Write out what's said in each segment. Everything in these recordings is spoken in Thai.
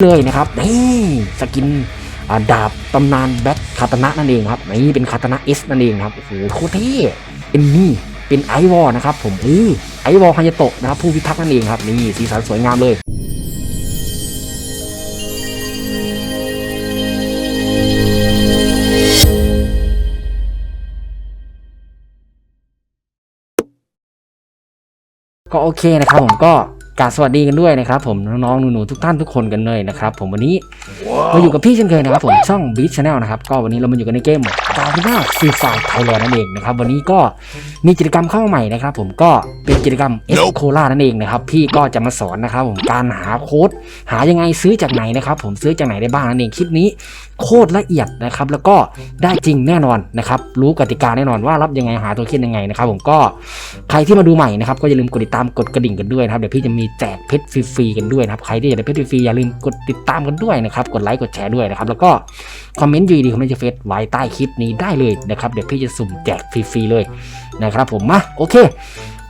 เลยนะครับนี่สกินดาบตำนานแบ็คาตนะนั่นเองครับนี่เป็นคาตนะเอสนั่นเองครับโอ้โหโคตรเท่เป็นนี่เป็นไอวอลนะครับผมเออไอวอลฮายโตะนะครับผู้พิทักษ์นั่นเองครับนี่สีสันสวยงามเลยก็โอเคนะครับผมก็ กราบสวัสดีกันด้วยนะครับผมน้องๆหนูๆทุกท่านทุกคนกันเลยนะครับผมวันนี้มาอยู่กับพี่เช่นเคยนะครับผมช่อง Beat Channel นะครับก็วันนี้เรามาอยู่กันในเกมกาลิน่าซีฟาไทยแลนด์นั่นเองนะครับวันนี้ก็มีกิจกรรมเข้ามาใหม่นะครับผมก็เป็นกิจกรรม S c o l a นั่นเองนะครับพี่ก็จะมาสอนนะครับผมการหาโค้ดหายังไงซื้อจากไหนนะครับผมซื้อจากไหนได้บ้างนั่นเองคลิปนี้โคตรละเอียดนะครับแล้วก็ได้จริงแน่นอนนะครับรู้กติกาแน่นอนว่ารับยังไงหาตัวเคนยังไงนะครับผมก็ใครที่มาดูใหม่นะครับก็อย่าลืมกดติดตามกดกระดิ่งกันด้วยนะครับเดี๋ยวพี่จะมีแจกเพชรฟรีๆกันด้วยนะครับ ใครที่อยากได้เพชรฟรีๆอย่าลืมกดติดตามกันด้วยนะครับ กดไลค์กดแชร์ด้วยนะครับ แล้วก็คอมเมนต์ยูดีคอมเมนต์เฟซไว้ใต้คลิปนี้ได้เลยนะครับ เดี๋ยวพี่จะสุ่มแจกฟรีๆเลยนะครับ ผมมาโอเค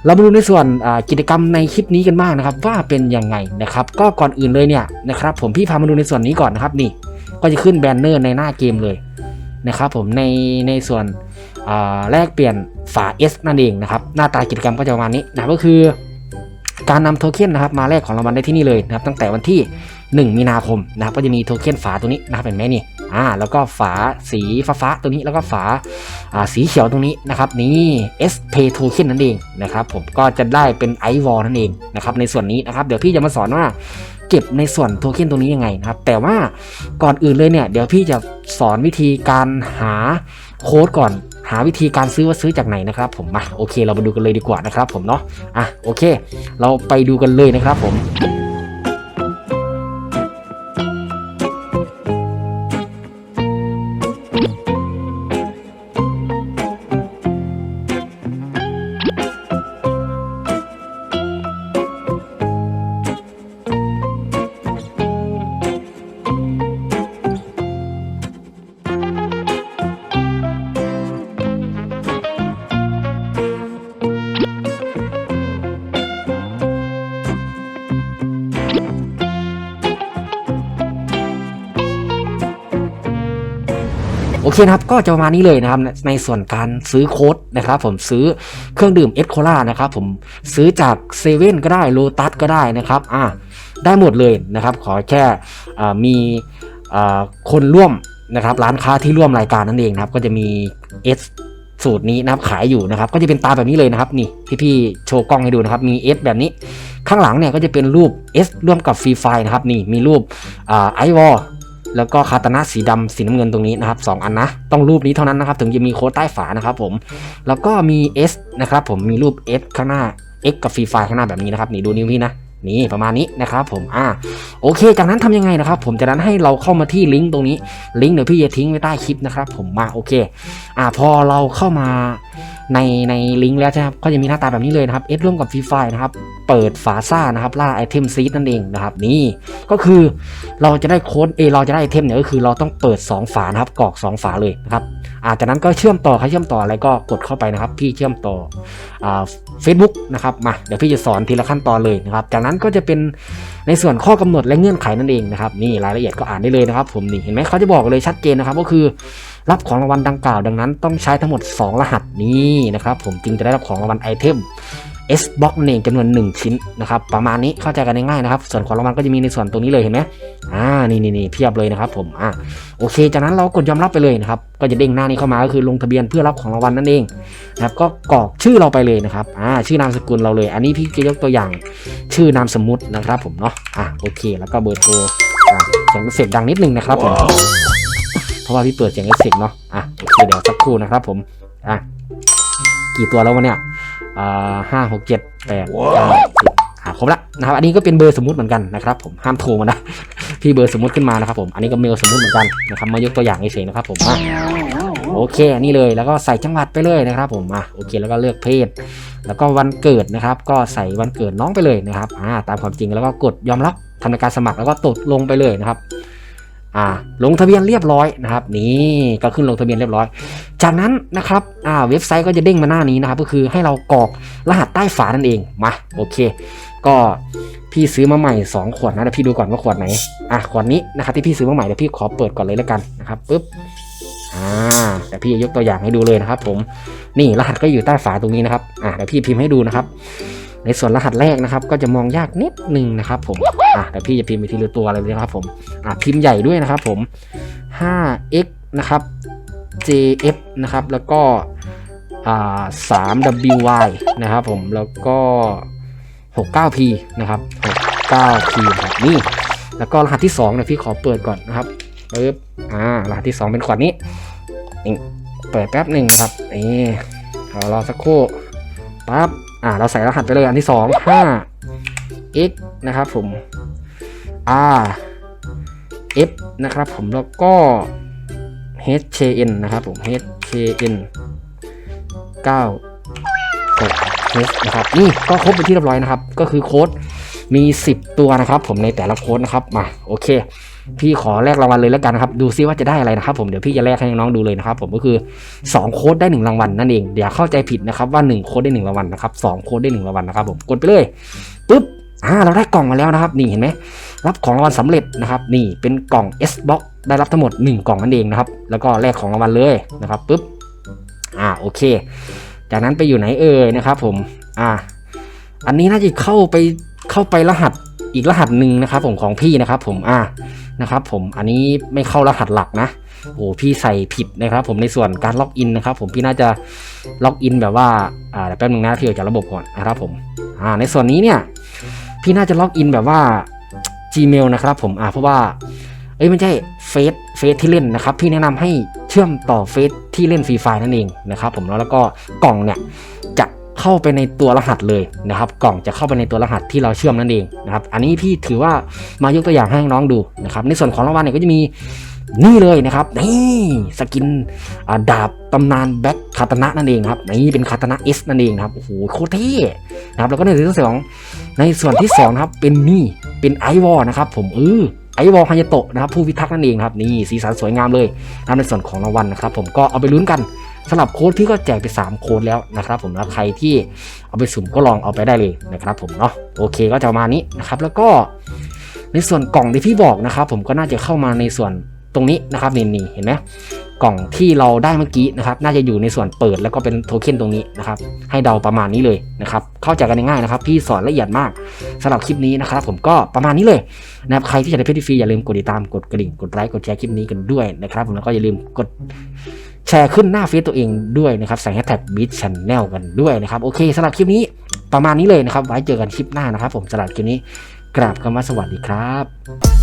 เรามาดูในส่วนกิจกรรมในคลิปนี้กันบ้างนะครับ ว่าเป็นยังไงนะครับ ก็ก่อนอื่นเลยเนี่ยนะครับ ผมพี่พามาดูในส่วนนี้ก่อนนะครับนี่ ก็จะขึ้นแบนเนอร์ในหน้าเกมเลยนะครับผมในในส่วนแลกเปลี่ยนฝา S นั่นเองนะครับ หน้าตากิจกรรมก็จะประมาณนี้นะก็คือ การนำโทเค็นนะครับมาแลกของรางวัลได้ที่นี่เลยนะครับตั้งแต่วันที่ 1 มีนาคมนะครับก็จะมีโทเค็นฝาตัวนี้นะครับเห็นไหมนี่อ่าแล้วก็ฝาสีฟ้าๆตัวนี้แล้วก็ฝาอ่าสีเขียวตรงนี้นะครับนี่ S Pay Token นั่นเองนะครับผมก็จะได้เป็นไอวอลนั่นเองนะครับในส่วนนี้นะครับเดี๋ยวพี่จะมาสอนว่าเก็บในส่วนโทเค็นตรงนี้ยังไงนะครับแต่ว่าก่อนอื่นเลยเนี่ยเดี๋ยวพี่จะสอนวิธีการหาโค้ดก่อน หาวิธีการซื้อว่าซื้อจากไหนนะครับผมมาโอเคเรามาดูกันเลยดีกว่านะครับผมเนาะอะโอเค เราไปดูกันเลยนะครับผม อเคนะครับก็จะประมาณนี้เลยนะครับในส่วนการซื้อโค้ดนะครับผมซื้อเครื่องดื่มเอสโคล่านะครับผมซื้อจากเซเว่นก็ได้โลตัสก็ได้นะครับอ่าได้หมดเลยนะครับ ขอแค่มีคนร่วมนะครับร้านค้าที่ร่วมรายการนั่นเองนะครับ ก็จะมี S สูตรนี้นะครับขายอยู่นะครับ ก็จะเป็นตาแบบนี้เลยนะครับ นี่พี่ๆโชว์กล้องให้ดูนะครับ มี S แบบนี้ ข้างหลังเนี่ยก็จะเป็นรูป S ร่วมกับฟรีไฟนะครับนี่มีรูปไอวอล แล้วก็คาตานะสีดำสีน้ำเงินตรงนี้นะครับสองอันนะต้องรูปนี้เท่านั้นนะครับ ถึงจะมีโค้ดใต้ฝานะครับผมแล้วก็มี S นะครับผมมีรูป S ข้างหน้า X กับฟรีไฟข้างหน้าแบบนี้นะครับนี่ดูนิ้วพี่นะนี่ประมาณนี้นะครับผมอ่าโอเค จากนั้นทำยังไงนะครับ ผมจากนั้นให้เราเข้ามาที่ลิงก์ตรงนี้ลิงก์เดี๋ยวพี่จะทิ้งไว้ใต้คลิปนะครับผมมาโอเค อ่าพอเราเข้ามา ในในลิงก์แล้วใช่ไหมครับก็จะมีหน้าตาแบบนี้เลยนะครับ S ร่วมกับฟรีไฟนะครับเปิดฝาซ่านะครับล่าไอเทมซีดนั่นเองนะครับนี่ก็คือเราจะได้โค้ดเอเราจะได้ไอเทมเนี่ยก็คือเราต้องเปิด 2 ฝานะครับกรอก 2 ฝาเลยนะครับอาจากนั้นก็เชื่อมต่อใครเชื่อมต่ออะไรก็กดเข้าไปนะครับ พี่เชื่อมต่ออ่าเฟซบุ๊กนะครับมาเดี๋ยวพี่จะสอนทีละขั้นตอนเลยนะครับจากนั้นก็จะเป็นในส่วนข้อกำหนดและเงื่อนไขนั่นเองนะครับนี่รายละเอียดก็อ่านได้เลยนะครับ ผมนี่เห็นไหมเขาจะบอกเลยชัดเจนนะครับ ก็คือ รับของรางวัลดังกล่าวดังนั้นต้องใช้ทั้งหมด 2 รหัสนี้นะครับผมจึงจะได้รับของรางวัลไอเทม S box นั่นเองจำนวน 1 ชิ้นนะครับประมาณนี้เข้าใจกันง่ายๆนะครับ ส่วนของรางวัลก็จะมีในส่วนตรงนี้เลยเห็นไหมอ่านี่นี่เพียบเลยนะครับผมอ่าโอเค จากนั้นเรากดยอมรับไปเลยนะครับก็จะเด้งหน้านี้เข้ามาก็คือลงทะเบียนเพื่อรับของรางวัลนั่นเองนะครับก็กรอกชื่อเราไปเลยนะครับอ่าชื่อนามสกุลเราเลย อันนี้พี่จะยกตัวอย่างชื่อนามสมมุตินะครับผมเนาะอ่าโอเค แล้วก็เบอร์โทรอ่าเสียงเสียงดังนิดนึงนะครับผม ราะว่าพี่เปิดเสียงเอฟเฟกต์เนาะอะโอเคเดี๋ยวสักครู่นะครับผมอะกี่ตัวแล้ววะเนี่ยอ่าห้าหกเจ็ดแปดเก้าสิบอะครบละนะครับอันนี้ก็เป็นเบอร์สมมุติเหมือนกันนะครับผมห้ามโทรมานะพี่เบอร์สมมุติขึ้นมานะครับผมอันนี้ก็เมลสมมุติเหมือนกันนะครับมายกตัวอย่างเฉยๆนะครับผมอะโอเคนี่เลยแล้วก็ใส่จังหวัดไปเลยนะครับ ผมอะโอเคแล้วก็เลือกเพศ แล้วก็วันเกิดนะครับ ก็ใส่วันเกิดน้องไปเลยนะครับอ่าตามความจริงแล้วก็กดยอมรับทำในการสมัครแล้วก็ตดลงไปเลยนะครับ อ่าลงทะเบียนเรียบร้อยนะครับ นี่ก็ขึ้นลงทะเบียนเรียบร้อย จากนั้นนะครับอ่าเว็บไซต์ก็จะเด้งมาหน้านี้นะครับ ก็คือให้เรากรอกรหัสใต้ฝานั่นเองมาโอเค ก็พี่ซื้อมาใหม่ 2 ขวดนะเดี๋ยวพี่ดูก่อนว่าขวดไหนอะขวดนี้นะครับที่พี่ซื้อมาใหม่เดี๋ยวพี่ขอเปิดก่อนเลยแล้วกันนะครับปุ๊บอ่าเดี๋ยวพี่ยกตัวอย่างให้ดูเลยนะครับ ผมนี่รหัสก็อยู่ใต้ฝาตรงนี้นะครับอะเดี๋ยวพี่พิมพ์ให้ดูนะครับ ในส่วนรหัสแรกนะครับ ก็จะมองยากนิดนึงนะครับ ผมอะเดี๋ยวพี่จะพิมพ์ไปทีละตัวเลยนะครับผมอะพิมพ์ใหญ่ด้วยนะครับ ผม 5x นะครับ jf นะครับ แล้วก็อ่า 3wy นะครับ ผมแล้วก็ 69p นะครับ 69p นะครับนี่แล้วก็รหัสที่2เนี่ยพี่ขอเปิดก่อนนะครับปึ๊บอ่ารหัสที่ 2 เป็นขวดนี้นี่เปิดแป๊บหนึ่งครับนี่รอสักครู่ปั๊บ อ่าเราใส่รหัสไปเลยอันที่2 5 x นะครับผม r f นะครับผมแล้วก็ HKN นะครับผม HKN 9 6 H นะครับนี่ก็ครบเป็นที่เรียบร้อยนะครับ ก็คือโค้ดมี 10 ตัวนะครับผมในแต่ละโค้ดนะครับมาโอเค พี่ขอแลกรางวัลเลยแล้วกันนะครับ ดูซิว่าจะได้อะไรนะครับผมเดี๋ยวพี่จะแลกให้น้องดูเลยนะครับผมก็คือ 2 โค้ดได้ 1 รางวัลนั่นเองเดี๋ยวเข้าใจผิดนะครับว่า 1 โค้ดได้ 1 รางวัลนะครับ2โค้ดได้ 1 รางวัลนะครับผมกดไปเลยปึ๊บอ่าเราได้กล่องมาแล้วนะครับ นี่เห็นไหมรับของรางวัลสำเร็จนะครับ นี่เป็นกล่อง S box ได้รับทั้งหมด 1 กล่องนั่นเองนะครับแล้วก็แลกของรางวัลเลยนะครับปุ๊บอ่าโอเค จากนั้นไปอยู่ไหนเอ่ยนะครับ ผมอ่าอันนี้น่าจะเข้าไปเข้าไปรหัส อีกรหัสหนึ่งนะครับผมของพี่นะครับผมอ่านะครับผมอันนี้ไม่เข้ารหัสหลักนะโอ้พี่ใส่ผิดนะครับ ผมในส่วนการล็อกอินนะครับผมพี่น่าจะล็อกอินแบบว่าอ่าแป๊บนึงนะพี่ออกจากระบบก่อนนะครับผมอ่าในส่วนนี้เนี่ยพี่น่าจะล็อกอินแบบว่า Gmail นะครับผมอ่าเพราะว่าเอ้ยไม่ใช่เฟซเฟซที่เล่นนะครับ พี่แนะนำให้เชื่อมต่อเฟซที่เล่นฟรีไฟนั่นเองนะครับผมแล้วแล้วก็กล่องเนี่ยจะ เข้าไปในตัวรหัสเลยนะครับ กล่องจะเข้าไปในตัวรหัสที่เราเชื่อมนั่นเองนะครับ อันนี้พี่ถือว่ามายกตัวอย่างให้น้องดูนะครับ ในส่วนของรางวัลเนี่ยก็จะมีนี่เลยนะครับนี่สกินดาบตำนานแบ็คคาตนะนั่นเองครับนี่เป็นคาตนะเอสนั่นเองครับโอ้โหโคตรเท่นะครับแล้วก็ในส่วนที่สองในส่วนที่สองนะครับเป็นนี่เป็นไอวอลนะครับ ผมเออไอวอลฮายโตะนะครับผู้พิทักษ์นั่นเองครับนี่สีสันสวยงามเลยนะในส่วนของรางวัลนะครับ ผมก็เอาไปลุ้นกัน สำหรับโค้ดพี่ก็แจกไป 3 โค้ดแล้วนะครับผมแล้วใครที่เอาไปสุ่มก็ลองเอาไปได้เลยนะครับผมเนาะโอเคก็จะประมาณนี้นะครับแล้วก็ในส่วนกล่องที่พี่บอกนะครับผมก็น่าจะเข้ามาในส่วนตรงนี้นะครับนี่นี่เห็นไหมกล่องที่เราได้เมื่อกี้นะครับน่าจะอยู่ในส่วนเปิดแล้วก็เป็นโทเค็นตรงนี้นะครับให้เดาประมาณนี้เลยนะครับเข้าใจกันง่ายๆนะครับ พี่สอนละเอียดมากสำหรับคลิปนี้นะครับ ผมก็ประมาณนี้เลยนะครับใครที่จะได้เพจฟรีอย่าลืมกดติดตามกดกระดิ่งกดไลค์กดแชร์คลิปนี้กันด้วยนะครับผมแล้วก็อย่าลืมกด แชร์ขึ้นหน้าเฟซตัวเองด้วยนะครับใส่แฮชแท็กบีชชันแนลกันด้วยนะครับ โอเคสำหรับคลิปนี้ประมาณนี้เลยนะครับ ไว้เจอกันคลิปหน้านะครับ ผมสำหรับคลิปนี้กราบคำว่าสวัสดีครับ